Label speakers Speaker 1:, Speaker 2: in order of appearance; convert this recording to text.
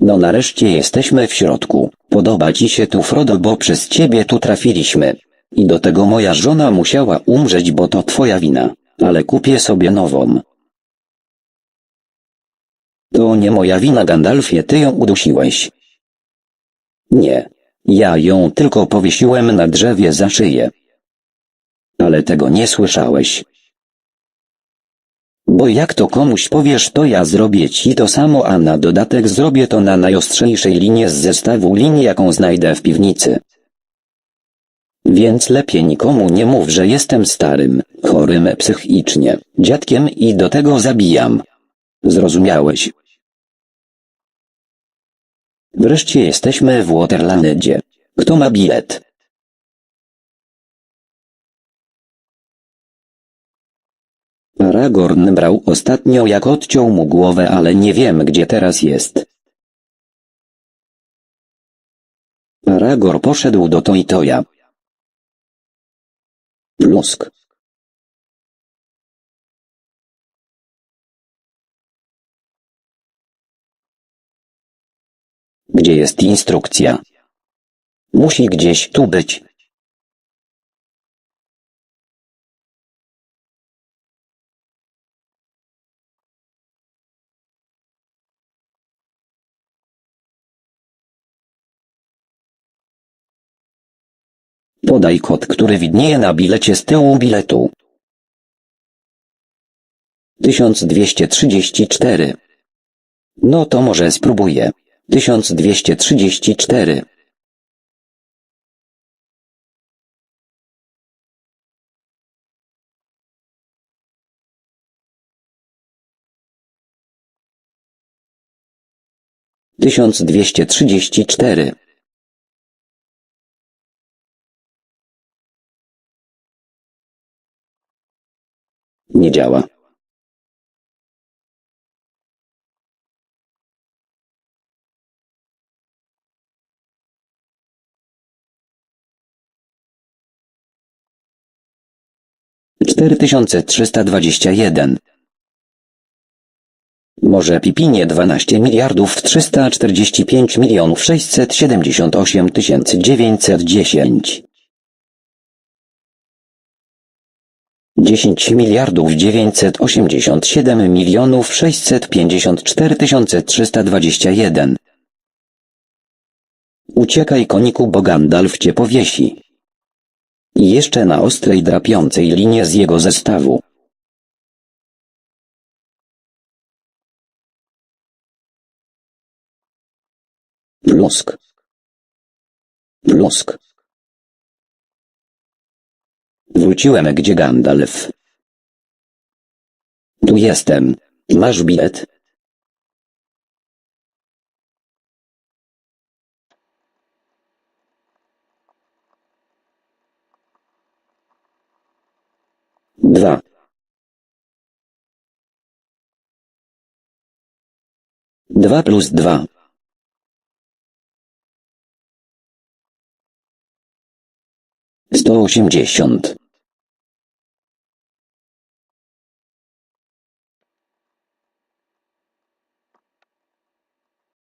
Speaker 1: No nareszcie jesteśmy w środku. Podoba ci się tu Frodo, bo przez ciebie tu trafiliśmy. I do tego moja żona musiała umrzeć, bo to twoja wina. Ale kupię sobie nową. To nie moja wina, Gandalfie, ty ją udusiłeś. Nie. Ja ją tylko powiesiłem na drzewie za szyję. Ale tego nie słyszałeś. Bo jak to komuś powiesz, to ja zrobię ci to samo, a na dodatek zrobię to na najostrzejszej linie z zestawu linii, jaką znajdę w piwnicy. Więc lepiej nikomu nie mów, że jestem starym, chorym psychicznie, dziadkiem i do tego zabijam. Zrozumiałeś? Wreszcie jesteśmy w Waterlandzie. Kto ma bilet? Aragorn brał ostatnio jak odciął mu głowę, ale nie wiem gdzie teraz jest. Aragor poszedł do Toitoja. Plusk. Gdzie jest instrukcja? Musi gdzieś tu być. Podaj kod, który widnieje na bilecie z tyłu biletu. 1234. No to może spróbuję. 1234. Tysiąc dwieście trzydzieści cztery. Nie działa. Cztery tysiące trzysta dwadzieścia jeden. Może Pipinie 12 miliardów 345 milionów 678 tysięcy 910. 10 miliardów 987 milionów 654 tysiące 321. Uciekaj koniku, bo Gandalf cię jeszcze na ostrej drapiącej linie z jego zestawu. Plusk. Plusk. Wróciłem gdzie Gandalf. Tu jestem. Masz bilet? Dwa. Dwa plus dwa. Sto osiemdziesiąt.